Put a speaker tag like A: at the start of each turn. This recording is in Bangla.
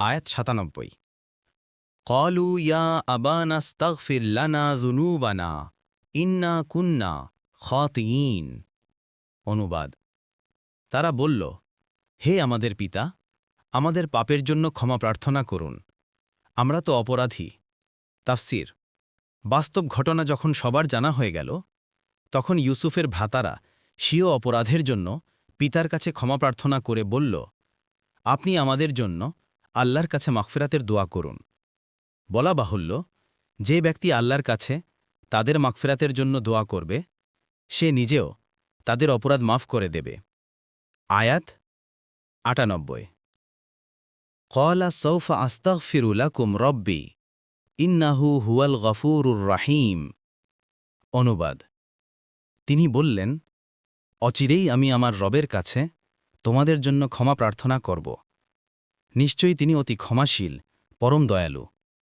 A: আয়াত সাতানব্বই। কলু ইয়া লানা জুনুবানা ইন্না কুন্না খতিন অনুবাদ, তারা বলল, হে আমাদের পিতা, আমাদের পাপের জন্য ক্ষমা প্রার্থনা করুন। আমরা তো অপরাধী। তাফসির, বাস্তব ঘটনা যখন সবার জানা হয়ে গেল, তখন ইউসুফের ভ্রাতারা স্বীয় অপরাধের জন্য পিতার কাছে ক্ষমা প্রার্থনা করে বলল, আপনি আমাদের জন্য আল্লাহর কাছে মাগফিরাতের দোয়া করুন। বলা বাহুল্য, যে ব্যক্তি আল্লাহর কাছে তাদের মাগফিরাতের জন্য দোয়া করবে, সে নিজেও তাদের অপরাধ মাফ করে দেবে। আয়াত আটানব্বই। কলা সৌফা আস্তাগফিরুলাকুম রব্বি, ইন্নাহু হুয়াল গফুরুর রাহিম। অনুবাদ, তিনি বললেন, অচিরেই আমি আমার রবের কাছে তোমাদের জন্য ক্ষমা প্রার্থনা করব। নিশ্চয়ই তিনি অতি ক্ষমাশীল পরম দয়ালু।